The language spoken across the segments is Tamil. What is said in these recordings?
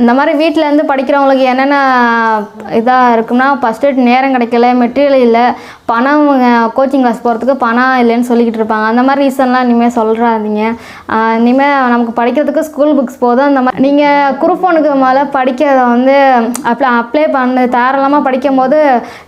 இந்த மாதிரி வீட்டில் இருந்து படிக்கிறவங்களுக்கு என்னென்ன இதாக இருக்கும்னா ஃபஸ்ட்டு நேரம் கிடைக்கல மெட்டீரியல் இல்லை பணம் கோச்சிங் கிளாஸ் போகிறதுக்கு பணம் இல்லைன்னு சொல்லிக்கிட்டு இருப்பாங்க. அந்த மாதிரி ரீசன்லாம் இனிமேல் சொல்கிறாதீங்க இனிமேல் நமக்கு படிக்கிறதுக்கு ஸ்கூல் புக்ஸ் போதும். அந்த மாதிரி நீங்கள் குரூப் ஒனுக்கு மேலே படிக்கிறத வந்து அப்ளை அப்ளை பண்ணு. தாராளமாக படிக்கும் போது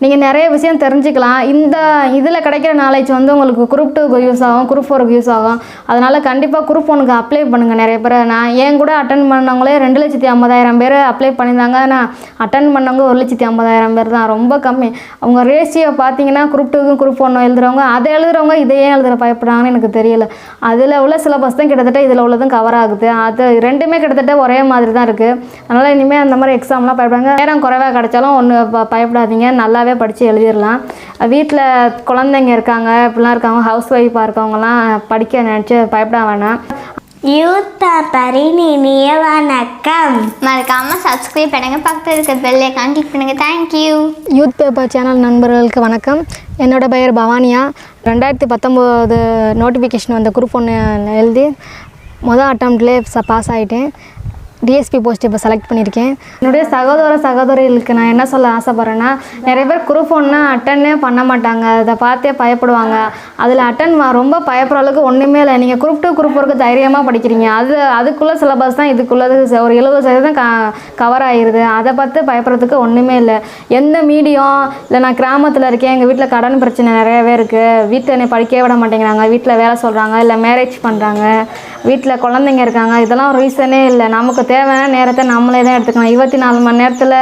நீங்கள் நிறைய விஷயம் தெரிஞ்சுக்கலாம். இந்த இதில் கிடைக்கிற நாலேஜ் வந்து உங்களுக்கு குரூப் டூக்கு யூஸ் ஆகும் குரூப் ஃபோருக்கு யூஸ் ஆகும். அதனால் கண்டிப்பாக குரூப் ஒனுக்கு அப்ளை பண்ணுங்கள் நிறைய பேர். நான் ஏன் கூட அட்டன் பண்ணவங்களே ரெண்டு லட்சத்தி ஐம்பதாயிரம் பேர் அப்ளை பண்ணியிருந்தாங்க. நான் அட்டன் பண்ணவங்க ஒரு லட்சத்தி ஐம்பதாயிரம் பேர் தான். ரொம்ப கம்மி. அவங்க ரேஷியோ பார்த்தீங்கன்னா குரூப் டூக்கும் குரூப் ஒன்று எழுதுறவங்க அதை எழுதுறவங்க இதையே எழுதுகிற பயப்படுறாங்கன்னு எனக்கு தெரியல. அதில் உள்ள சிலபஸ் தான் கிட்டத்தட்ட இதில் உள்ளதும் கவர் ஆகுது. அது ரெண்டுமே கிட்டத்தட்ட ஒரே மாதிரி தான் இருக்குது அதனால் இனிமேல் அந்த மாதிரி எக்ஸாம்லாம் பயப்படுறாங்க நேரம் குறைவாக கிடைச்சாலும் ஒன்று பயப்படாதீங்க. நல்லாவே படித்து எழுதிடலாம். வீட்டில் குழந்தைங்க இருக்காங்க இப்படிலாம் இருக்காங்க ஹவுஸ் ஒய்ஃபாக இருக்கவங்கலாம் படிக்க நினச்சி பயப்பட வேணாம். யூத் பேப்பரின் இனிய வணக்கம் மறக்காம சப்ஸ்கிரைப் பண்ணுங்க. பக்கத்தில் இருக்கிற பெல் ஐக்கான் கிளிக் பண்ணுங்க. Thank you youth paper channel நண்பர்களுக்கு வணக்கம். என்னோட பெயர் பவானியா. ரெண்டாயிரத்தி பத்தொம்போது நோட்டிஃபிகேஷன் வந்த குரூப் ஒன்று எழுதி மொதல் அட்டம்ப்ட்லேயே பாஸ் ஆகிட்டேன் டிஎஸ்பி போஸ்ட் இப்போ செலக்ட் பண்ணியிருக்கேன். என்னுடைய சகோதர சகோதரிகளுக்கு நான் என்ன சொல்ல ஆசைப்பட்றேன்னா நிறைய பேர் குரூப் ஒன்றா அட்டன்னே பண்ண மாட்டாங்க. அதை பார்த்தே பயப்படுவாங்க. அதில் அட்டன் ரொம்ப பயப்படுற அளவுக்கு ஒன்றுமே இல்லை. நீங்கள் குரூப் டூ குரூப் ஒர்க்கு தைரியமாக படிக்கிறீங்க. அது அதுக்குள்ளே சிலபஸ் தான் இதுக்குள்ளது ஒரு எழுபது சதவீதம் க கவர் ஆகிருது அதை பார்த்து பயப்படுறதுக்கு ஒன்றுமே இல்லை. எந்த மீடியம் இல்லை நான் கிராமத்தில் இருக்கேன். எங்கள் வீட்டில் கடன் பிரச்சனை நிறையவே இருக்குது வீட்டில் என்னை படிக்கவே விட மாட்டேங்கிறாங்க. வீட்டில் வேலை சொல்கிறாங்க இல்லை மேரேஜ் பண்ணுறாங்க வீட்டில் குழந்தைங்க இருக்காங்க. இதெல்லாம் ரீசனே இல்லை. நமக்கு தேவையான நேரத்தை நம்மளே தான் எடுத்துக்கணும். இருபத்தி நாலு மணி நேரத்தில்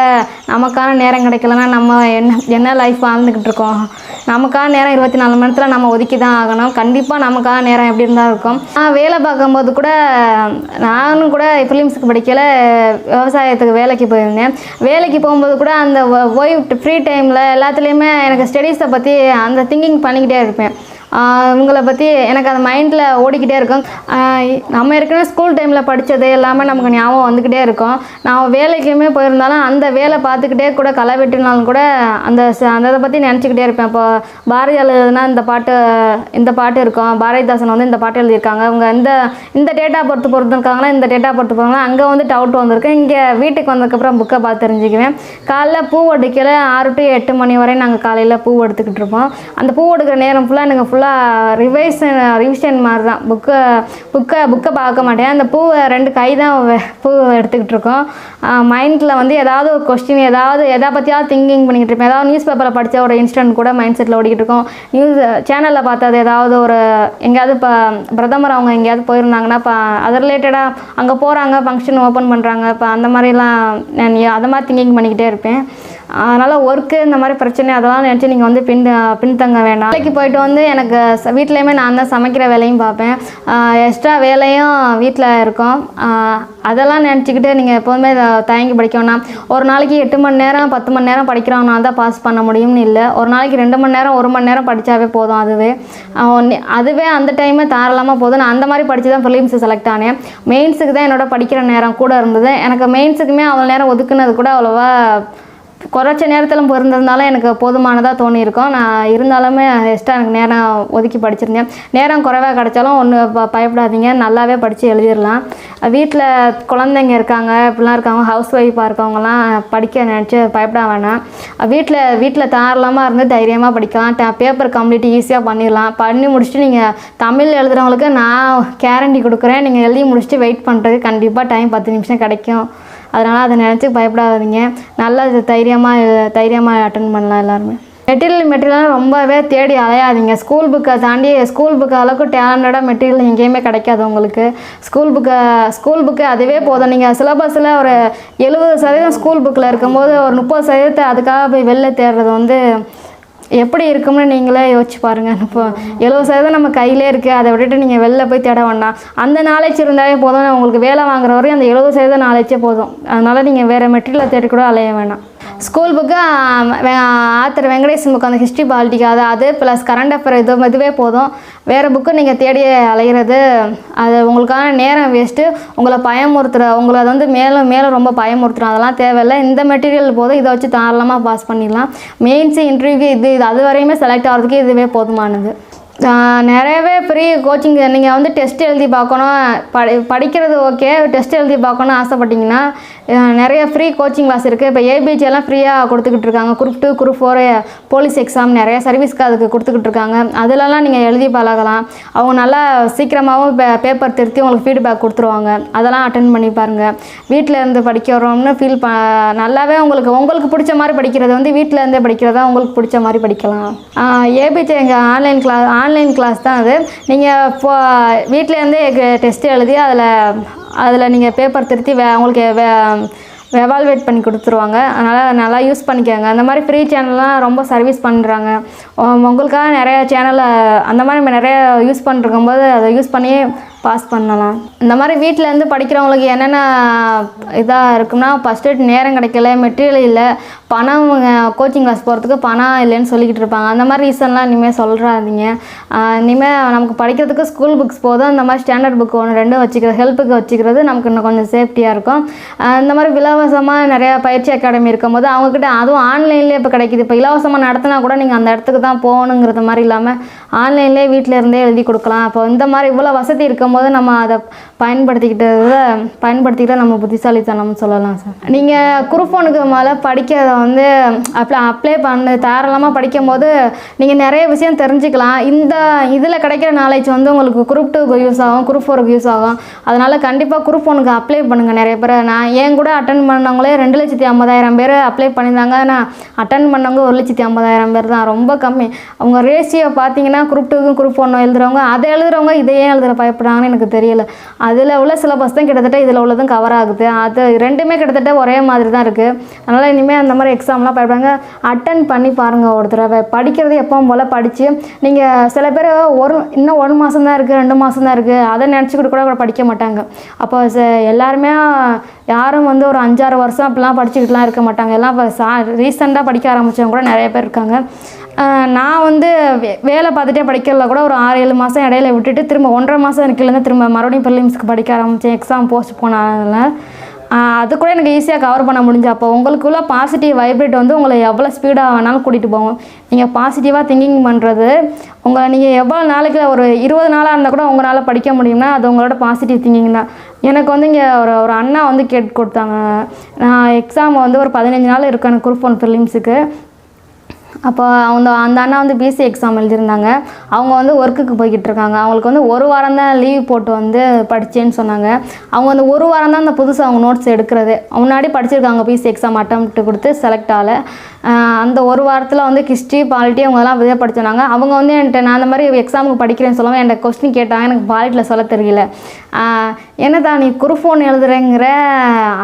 நமக்கான நேரம் கிடைக்கலன்னா நம்ம என்ன என்ன லைஃப் வாழ்ந்துக்கிட்டு இருக்கோம்? நமக்கான நேரம் இருபத்தி நாலு மணி நேரத்தில் நம்ம ஒதுக்கி தான் ஆகணும். கண்டிப்பாக நமக்கான நேரம் எப்படி இருந்தால் இருக்கும்? நான் வேலை பார்க்கும்போது கூட நானும் கூட ஃபிலிம்ஸுக்கு படிக்கல விவசாயத்துக்கு வேலைக்கு போயிருந்தேன். வேலைக்கு போகும்போது கூட அந்த ஒ- ஓய்வு ஃப்ரீ டைமில் எல்லாத்துலேயுமே எனக்கு ஸ்டடீஸை பற்றி அந்த திங்கிங் பண்ணிக்கிட்டே இருப்பேன். இவங்களை பற்றி எனக்கு அந்த மைண்டில் ஓடிக்கிட்டே இருக்கும். நம்ம ஏற்கனவே ஸ்கூல் டைமில் படித்தது எல்லாமே நமக்கு ஞாபகம் வந்துக்கிட்டே இருக்கும். நான் வேலைக்குமே போயிருந்தாலும் அந்த வேலை பார்த்துக்கிட்டே கூட களை வெட்டினாலும் கூட அந்த அந்த இதை பற்றி நினச்சிக்கிட்டே இருப்பேன். இப்போ பாரதியார் எழுதுனா இந்த பாட்டு இந்த பாட்டு இருக்கும். பாரதிதாசன் வந்து இந்த பாட்டு எழுதியிருக்காங்க. அவங்க இந்த இந்த டேட்டா பொறுத்து பொறுத்துருக்காங்கன்னா இந்த டேட்டா பொறுத்து போகிறாங்க அங்கே வந்து டவுட் வந்திருக்கு. இங்கே வீட்டுக்கு வந்ததுக்கப்புறம் புக்கை பார்த்து தெரிஞ்சுக்குவேன். காலைல பூ ஒடிக்கல ஆறு டு எட்டு மணி வரை நாங்கள் காலையில் பூ எடுத்துக்கிட்டு இருப்போம். அந்த பூ எடுக்கிற நேரம் ஃபுல்லாக எனக்கு ஃபுல்லாக ஃபுல்லாக ரிவைஷன் ரிவிஷன் மாதிரி தான் புக்கை புக்கை புக்கை பார்க்க மாட்டேன். அந்த பூவை ரெண்டு கை தான் பூ எடுத்துக்கிட்டு இருக்கோம். மைண்டில் வந்து ஏதாவது ஒரு கொஸ்டின் ஏதாவது எதை பற்றியாவது திங்கிங் பண்ணிக்கிட்டு இருப்பேன். ஏதாவது நியூஸ் பேப்பரில் படித்த ஒரு இன்ஸ்டன்ட் கூட மைண்ட் செட்டில் ஓடிக்கிட்டு இருக்கோம். நியூஸ் சேனலில் பார்த்தது ஏதாவது ஒரு எங்கேயாவது இப்போ பிரதமர் அவங்க எங்கேயாவது போயிருந்தாங்கன்னா இப்போ அது ரிலேட்டடாக அங்கே போகிறாங்க ஃபங்க்ஷன் ஓப்பன் பண்ணுறாங்க இப்போ அந்த மாதிரிலாம் நான் அதை மாதிரி திங்கிங் பண்ணிக்கிட்டே இருப்பேன். அதனால் ஒர்க்கு இந்த மாதிரி பிரச்சனை அதெல்லாம் நினச்சி நீங்கள் வந்து பின் பின்தங்க வேண்டாம். வேலைக்கு போயிட்டு வந்து எனக்கு வீட்லேயுமே நான் தான் சமைக்கிற வேலையும் பார்ப்பேன். எக்ஸ்ட்ரா வேலையும் வீட்டில் இருக்கும். அதெல்லாம் நினச்சிக்கிட்டு நீங்கள் எப்போதுமே இதை தயங்கி படிக்கணும்னா ஒரு நாளைக்கு எட்டு மணி நேரம் பத்து மணி நேரம் படிக்கிறோம்னா தான் பாஸ் பண்ண முடியும்னு இல்லை. ஒரு நாளைக்கு ரெண்டு மணி நேரம் ஒரு மணி நேரம் படித்தாவே போதும் அதுவே. அதுவே அந்த டைமே தாராளமாக போதும் நான் அந்த மாதிரி படித்து தான் ஃபிலிம்ஸ் செலக்ட் ஆனேன். மெயின்ஸுக்கு தான் என்னோட படிக்கிற நேரம் கூட இருந்தது. எனக்கு மெயின்ஸுக்குமே அவ்வளோ நேரம் ஒதுக்குனது கூட அவ்வளோவா குறைச்ச நேரத்தில் பிறந்ததுனால எனக்கு போதுமானதாக தோணியிருக்கும். நான் இருந்தாலுமே எக்ஸ்ட்ரா எனக்கு நேரம் ஒதுக்கி படிச்சிருந்தேன். நேரம் குறைவாக கிடைச்சாலும் ஒன்று பயப்படாதீங்க. நல்லாவே படித்து எழுதிடலாம். வீட்டில் குழந்தைங்க இருக்காங்க இப்படிலாம் இருக்காங்க ஹவுஸ் ஒய்ஃபாக இருக்கவங்கலாம் படிக்க நினச்சி பயப்பட வேணாம். வீட்டில் வீட்டில் தாராளமாக இருந்து தைரியமாக படிக்கலாம். பேப்பர் கம்ப்ளீட் ஈஸியாக பண்ணிடலாம். பண்ணி முடிச்சுட்டு நீங்கள் தமிழ் எழுதுகிறவங்களுக்கு நான் கேரண்டி கொடுக்குறேன். நீங்கள் எழுதி முடிச்சுட்டு வெயிட் பண்ணுறதுக்கு கண்டிப்பாக டைம் பத்து நிமிஷம் கிடைக்கும். அதனால் அதை நினச்சி பயப்படாதீங்க. நல்லா தைரியமாக தைரியமாக அட்டன் பண்ணலாம் எல்லாருமே. மெட்டீரியல் மெட்டீரியல் ரொம்பவே தேடி அலையாதீங்க. ஸ்கூல் புக்கை தாண்டி ஸ்கூல் புக்கு அளவுக்கு டேலண்டடாக மெட்டீரியல் எங்கேயுமே கிடைக்காது உங்களுக்கு. ஸ்கூல் புக்கை ஸ்கூல் புக்கு அதுவே போதும். நீங்கள் சிலபஸில் ஒரு எழுபது சதவீதம் ஸ்கூல் புக்கில் இருக்கும்போது ஒரு முப்பது சதவீதத்தை அதுக்காக போய் வெளில தேடுறது வந்து எப்படி இருக்கும்னு நீங்களே யோசிச்சு பாருங்கள் இப்போ எழுபது சதவீதம் நம்ம கையிலே இருக்குது அதை விட்டுட்டு நீங்கள் வெளில போய் தேட வேண்டாம். அந்த நாலேஜ் இருந்தாலே போதும். உங்களுக்கு வேலை வாங்குற வரையும் அந்த எழுபது சதவீதம் நாலேஜே போதும். அதனால் நீங்கள் வேறு மெட்டீரியலை தேடி கூட அலைய வேணாம். School book author Venkatesan book அந்த ஹிஸ்ட்ரி பாலிட்டிக்கு அது அது ப்ளஸ் கரண்ட் அஃபேர் இது இதுவே போதும். வேறு புக்கு நீங்கள் தேடி அலைகிறது அது உங்களுக்கான நேரம் வேஸ்ட்டு உங்களை பயமுறுத்துற உங்களை அது வந்து மேலும் மேலும் ரொம்ப பயமுறுத்துறோம் அதெல்லாம் தேவையில்லை. இந்த மெட்டீரியல் போதும். இதை வச்சு தாராளமாக பாஸ் பண்ணிடலாம். மெயின்ஸு இன்டர்வியூ இது இது அது வரையுமே செலக்ட் ஆகிறதுக்கு இதுவே போதுமானது. நிறையவே ஃப்ரீ கோச்சிங் நீங்கள் வந்து டெஸ்ட் எழுதி பார்க்கணும். படி படிக்கிறது ஓகே டெஸ்ட் எழுதி பார்க்கணும் ஆசைப்பட்டீங்கன்னா நிறைய ஃப்ரீ கோச்சிங் கிளாஸ் இருக்குது இப்போ ஏபிஜி எல்லாம் ஃப்ரீயாக கொடுத்துக்கிட்டு இருக்காங்க. Group two group four police exam நிறைய சர்வீஸ்க்கு அதுக்கு கொடுத்துக்கிட்டு இருக்காங்க. அதிலலாம் நீங்கள் எழுதி பழகலாம். அவங்க நல்லா சீக்கிரமாகவும் பே பேப்பர் திருத்தி உங்களுக்கு ஃபீட்பேக் கொடுத்துருவாங்க. அதெல்லாம் அட்டன் பண்ணி பாருங்கள் வீட்டில் இருந்து படிக்கிறோம்னு ஃபீல் ப நல்லாவே உங்களுக்கு உங்களுக்கு பிடிச்ச மாதிரி படிக்கிறது வந்து வீட்டில் இருந்தே படிக்கிறதா உங்களுக்கு பிடிச்ச மாதிரி படிக்கலாம். ஏபிஜி எங்கள் online class online online class தான் அது. நீங்கள் இப்போ வீட்டிலேருந்தே டெஸ்ட் எழுதி அதில் அதில் நீங்கள் பேப்பர் திருத்தி வே உங்களுக்கு வே எவால்வேட் பண்ணி கொடுத்துருவாங்க. அதனால் நல்லா யூஸ் பண்ணிக்கோங்க. அந்த மாதிரி ஃப்ரீ சேனல்லாம் ரொம்ப சர்வீஸ் பண்ணுறாங்க உங்களுக்காக நிறையா சேனலை அந்த மாதிரி நம்ம யூஸ் பண்ணிருக்கும் போது அதை யூஸ் பண்ணி பாஸ் பண்ணலாம். இந்த மாதிரி வீட்டிலேருந்து படிக்கிறவங்களுக்கு என்னென்ன இதாக இருக்குன்னா ஃபஸ்ட்டு நேரம் கிடைக்கல மெட்டீரியல் இல்லை பணம் கோச்சிங் கிளாஸ் போகிறதுக்கு பணம் இல்லைன்னு சொல்லிக்கிட்டு இருப்பாங்க. அந்த மாதிரி ரீசன்லாம் இனிமேல் சொல்கிறாதீங்க இனிமேல் நமக்கு படிக்கிறதுக்கு ஸ்கூல் புக்ஸ் போதும். அந்த மாதிரி ஸ்டாண்டர்ட் புக் ஒன்று ரெண்டும் வச்சுக்கிறது ஹெல்ப்புக்கு வச்சுக்கிறது நமக்கு இன்னும் கொஞ்சம் சேஃப்டியாக இருக்கும். இந்த மாதிரி இலவசமாக நிறையா பயிற்சி அகாடமி இருக்கும்போது அவங்கக்கிட்ட அதுவும் ஆன்லைன்லேயே இப்போ கிடைக்குது. இப்போ இலவசமாக நடத்தினா கூட நீங்கள் அந்த இடத்துக்கு தான் போகணுங்கிறது மாதிரி இல்லாமல் ஆன்லைன்லேயே வீட்டில் இருந்தே எழுதி கொடுக்கலாம். அப்போ இந்த மாதிரி இவ்வளோ வசதி இருக்கும்போது நம்ம அதை பயன்படுத்திக்கிட்டத பயன்படுத்திக்கிட்டால் நம்ம புத்திசாலித்தனம் சொல்லலாம் சார். நீங்கள் குரூப் மேலே படிக்கிறத வந்து அப்ளை அப்ளை பண்ணு. தாராளமாக படிக்கும் போது நீங்கள் நிறைய விஷயம் தெரிஞ்சுக்கலாம். இந்த இதில் கிடைக்கிற நாலேஜ் வந்து உங்களுக்கு குரூப் டூக்கு யூஸ் ஆகும் குரூப் ஃபோருக்கு யூஸ் ஆகும். அதனால் கண்டிப்பாக குரூப் ஒனுக்கு அப்ளை பண்ணுங்கள் நிறைய பேர். நான் ஏன் கூட அட்டன் பண்ணவங்களே ரெண்டு லட்சத்தி ஐம்பதாயிரம் பேர் அப்ளை பண்ணியிருந்தாங்க. நான் அட்டன் பண்ணவங்க ஒரு லட்சத்தி ஐம்பதாயிரம் பேர் தான். ரொம்ப கம்மி. அவங்க ரேஷியோ பார்த்தீங்கன்னா குரூப் டூக்கும் குரூப் ஒன்று எழுதுறவங்க அதை எழுதுறவங்க இதையே எழுதுற பயப்படுறாங்கன்னு எனக்கு தெரியல. அதில் உள்ள சிலபஸ் தான் கிட்டத்தட்ட இதில் உள்ளதும் கவர் ஆகுது. அது ரெண்டுமே கிட்டத்தட்ட ஒரே மாதிரி தான் இருக்குது அதனால் இனிமேல் அந்த மாதிரி எக்ஸாம்லாம் பயப்படுறாங்க அட்டன் பண்ணி பாருங்கள் ஒரு தடவை. படிக்கிறது எப்பவும் போல் படித்து நீங்கள் சில பேர் ஒரு இன்னும் ஒரு மாதம் தான் இருக்குது ரெண்டு மாதம் தான் இருக்குது அதை நினச்சிக்கிட்டு கூட கூட படிக்க மாட்டாங்க. அப்போ எல்லாருமே யாரும் வந்து ஒரு அஞ்சாறு வருஷம் அப்படிலாம் படிச்சுக்கிட்டுலாம் இருக்க மாட்டாங்க. எல்லாம் இப்போ சா ரீசெண்டாக படிக்க ஆரம்பித்தவங்க கூட நிறைய பேர் இருக்காங்க. நான் வந்து வே வேலை பார்த்துட்டே படிக்கிறதுல கூட ஒரு ஆறு ஏழு மாதம் இடையில விட்டுட்டு திரும்ப ஒன்றரை மாதம் இருக்குலேருந்து திரும்ப மறுபடியும் ப்ரிலிம்ஸ்க்கு படிக்க ஆரம்பித்தேன் எக்ஸாம் போஸ்ட் போனதுனால. அது கூட எனக்கு ஈஸியாக கவர் பண்ண முடிஞ்சு அப்போ உங்களுக்குள்ள பாசிட்டிவ் வைப்ரேட் வந்து உங்களை எவ்வளோ ஸ்பீடாக வேணாலும் கூட்டிகிட்டு போகும். நீங்கள் பாசிட்டிவாக திங்கிங் பண்ணுறது உங்களை நீங்கள் எவ்வளோ நாளைக்கு ஒரு இருபது நாளாக இருந்தால் கூட உங்களால் படிக்க முடியும்னா அது உங்களோட பாசிட்டிவ் திங்கிங் தான். எனக்கு வந்து இங்கே ஒரு ஒரு அண்ணா வந்து கேட்டு கொடுத்தாங்க. நான் எக்ஸாம் வந்து ஒரு பதினஞ்சு நாள் இருக்கேன் குரூப் ஒன் ஃபிலிம்ஸுக்கு அப்போ அவங்க அந்த அண்ணா வந்து பிசி எக்ஸாம் எழுதியிருந்தாங்க. அவங்க வந்து ஒர்க்குக்கு போய்கிட்டு இருக்காங்க அவங்களுக்கு வந்து ஒரு வாரம் தான் லீவ் போட்டு வந்து படித்தேன்னு சொன்னாங்க. அவங்க வந்து ஒரு வாரம் தான் அந்த புதுசாக அவங்க நோட்ஸ் எடுக்கிறது. முன்னாடி படிச்சிருக்காங்க பிசி எக்ஸாம் அட்டம் கொடுத்து செலக்ட் ஆகலை அந்த ஒரு வாரத்தில் வந்து ஹிஸ்ட்ரி பாலிட்டி அவங்கெல்லாம் விதே படிச்சிருந்தாங்க. அவங்க வந்து என்கிட்ட நான் அந்த மாதிரி எக்ஸாமுக்கு படிக்கிறேன்னு சொல்லுவாங்க என்கிட்ட கொஸ்டின் கேட்டாங்க. எனக்கு பாலிட்டியில் சொல்ல தெரியல. என்னதா நீ குரூப் எழுதுறேங்கிற?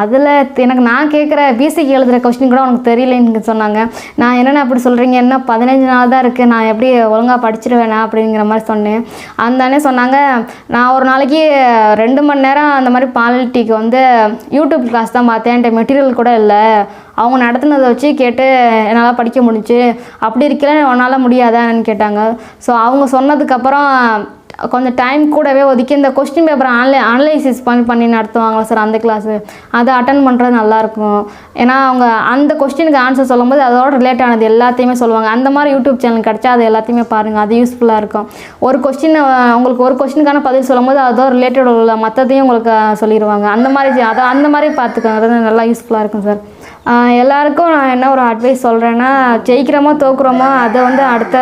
அதில் எனக்கு நான் கேட்குற பிசிக்கு எழுதுகிற கொஸ்டின் கூட உனக்கு தெரியலன்னு சொன்னாங்க. நான் என்னென்ன அப்படி சொல்கிறீங்க என்ன பதினஞ்சு நாள் தான் இருக்குது நான் எப்படி ஒழுங்காக படிச்சிருவேனா? அப்படிங்கிற மாதிரி சொன்னேன். அந்த அண்ணே சொன்னாங்க நான் ஒரு நாளைக்கு ரெண்டு மணி நேரம் அந்த மாதிரி பாலிட்டிக்கு வந்து யூடியூப் கிளாஸ் தான் பார்த்தேன். என்கிட்ட மெட்டீரியல் கூட இல்லை. அவங்க நடத்துனதை வச்சு கேட்டு என்னால் படிக்க முடிஞ்சுச்சு அப்படி இருக்கல உன்னால் முடியாதான்னு கேட்டாங்க. ஸோ அவங்க சொன்னதுக்கப்புறம் கொஞ்சம் டைம் கூடவே ஒதுக்கி இந்த கொஸ்டின் பேப்பரை ஆன்லை அனலைசிஸ் பண்ணி பண்ணி நடத்துவாங்களா சார் அந்த கிளாஸு அதை அட்டன் பண்ணுறது நல்லாயிருக்கும் ஏன்னா அவங்க அந்த கொஸ்டினுக்கு ஆன்சர் சொல்லும்போது அதோட ரிலேட் ஆனது எல்லாத்தையுமே சொல்லுவாங்க. அந்த மாதிரி யூடியூப் சேனல் கிடச்சா அது எல்லாத்தையுமே பாருங்கள் அது யூஸ்ஃபுல்லாக இருக்கும். ஒரு கொஸ்டின் உங்களுக்கு ஒரு கொஸ்டினுக்கான பதில் சொல்லும்போது அதோட ரிலேட்டட் உள்ள மற்றதையும் உங்களுக்கு சொல்லிடுவாங்க அந்த மாதிரி அதை அந்த மாதிரி பார்த்துக்கோங்க நல்லா யூஸ்ஃபுல்லாக இருக்கும் சார் எல்லாருக்கும் நான் என்ன ஒரு அட்வைஸ் சொல்கிறேன்னா ஜெயிக்கிறோமோ தோக்குறோமோ அதை வந்து அடுத்த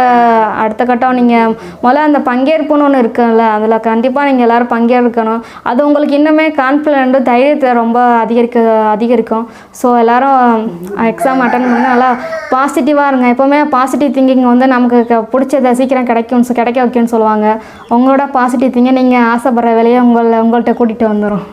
அடுத்த கட்டம் நீங்கள் முதல்ல அந்த பங்கேற்புன்னு ஒன்று இருக்குல்ல அதில் கண்டிப்பாக நீங்கள் எல்லோரும் பங்கேற்கணும். அது உங்களுக்கு இன்னுமே கான்ஃபிடென்ட்டு தைரியத்தை ரொம்ப அதிகரிக்க அதிகரிக்கும். ஸோ எல்லோரும் எக்ஸாம் அட்டன் பண்ணி நல்லா பாசிட்டிவாக இருங்க. எப்போவுமே பாசிட்டிவ் திங்கிங் வந்து நமக்கு பிடிச்சதை பிடிச்சத சீக்கிரம் கிடைக்கும் கிடைக்க வைக்கும்னு சொல்லுவாங்க. உங்களோட பாசிட்டிவ் திங்கை நீங்கள் ஆசைப்படுற வேலையை உங்களை உங்கள்கிட்ட கூட்டிகிட்டு வந்துடும்